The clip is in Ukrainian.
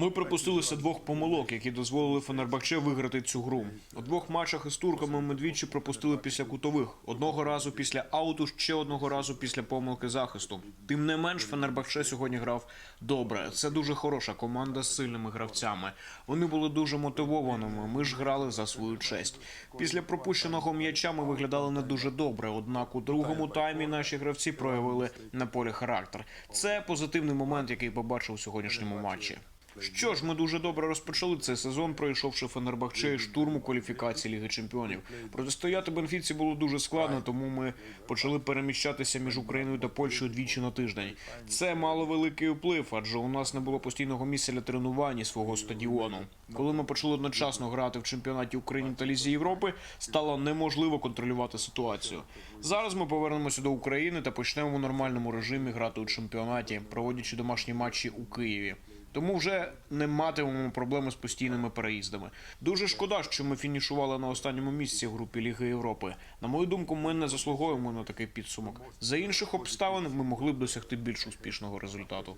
Ми припустилися двох помилок, які дозволили Фенербахче виграти цю гру. У двох матчах із турками ми двічі пропустили після кутових. Одного разу після ауту, ще одного разу після помилки захисту. Тим не менш, Фенербахче сьогодні грав добре. Це дуже хороша команда з сильними гравцями. Вони були дуже мотивованими. Ми ж грали за свою честь. Після пропущеного м'яча ми виглядали не дуже добре. Однак у другому таймі наші гравці проявили на полі характер. Це позитивний момент, який побачив у сьогоднішньому матчі. Що ж, ми дуже добре розпочали цей сезон, пройшовши Фенербахче і штурму кваліфікації Ліги Чемпіонів. Протистояти Бенфіці було дуже складно, тому ми почали переміщатися між Україною та Польщею двічі на тиждень. Це мало великий вплив, адже у нас не було постійного місця для тренувань і свого стадіону. Коли ми почали одночасно грати в чемпіонаті України та Лізі Європи, стало неможливо контролювати ситуацію. Зараз ми повернемося до України та почнемо в нормальному режимі грати у чемпіонаті, проводячи домашні матчі у Києві. Тому вже не матимемо проблеми з постійними переїздами. Дуже шкода, що ми фінішували на останньому місці в групі Ліги Європи. На мою думку, ми не заслуговуємо на такий підсумок. За інших обставин ми могли б досягти більш успішного результату.